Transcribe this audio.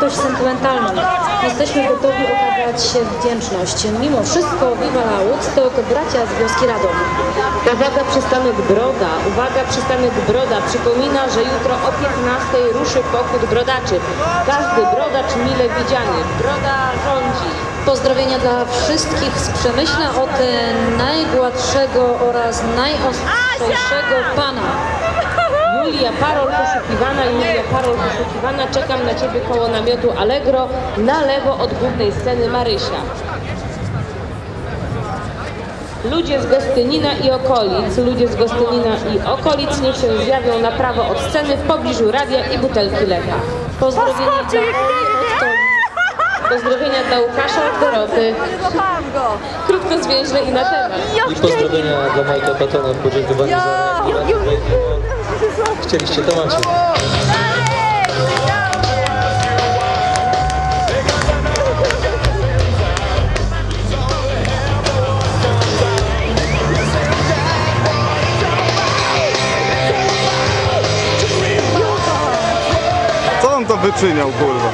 wartość sentymentalną. Jesteśmy gotowi okazać się wdzięczność. Mimo wszystko Viva la Woodstock, bracia z wioski Radom. Uwaga, przystanek Broda. Uwaga, przystanek Broda. Przypomina, że jutro o 15 ruszy pochód brodaczy. Każdy brodacz mile widziany. Broda rządzi. Pozdrowienia dla wszystkich z Przemyśla od najgładszego oraz najostrzejszego pana. Julia Parol poszukiwana, Julia Parol poszukiwana. Czekam na Ciebie koło namiotu Allegro. Na lewo od głównej sceny Marysia. Ludzie z Gostynina i okolic, ludzie z Gostynina i okolic niech się zjawią na prawo od sceny w pobliżu radia i butelki Lecha. Pozdrowienia dla Oli od Toli. Pozdrowienia dla Łukasza od Doroty. Go! Krótko, zwięźle i na temat. I pozdrowienia dla Majka Patona w podziękowaniu za. Chcieliście, to macie. Co on to wyczyniał, kurwa?